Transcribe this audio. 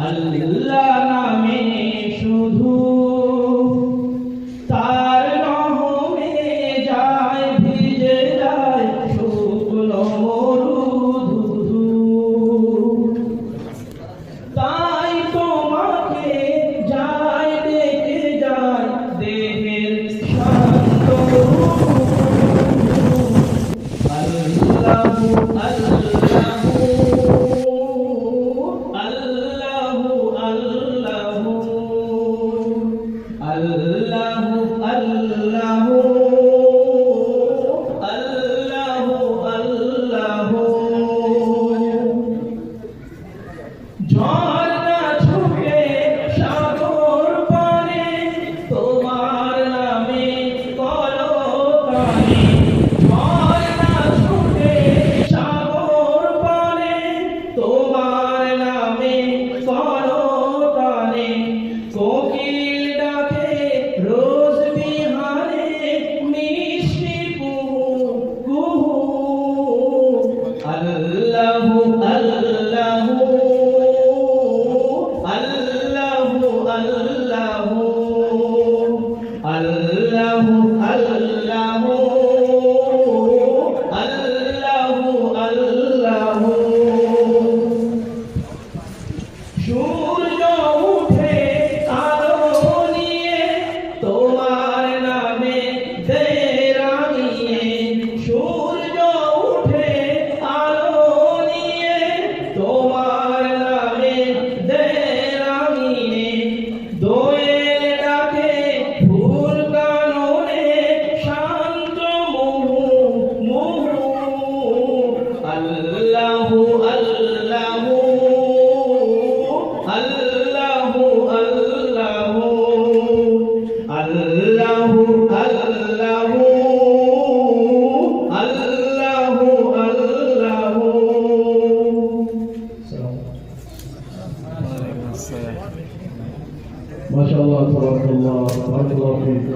আল্লাহ নামে শুধু তার রহমে যায় ভিজে যায় শুকনো মরুধু তাই তোমাকে যায় ডেকে যায় দেহের له ألا الرئاسه ما شاء الله تبارك الله تبارك الله فيك.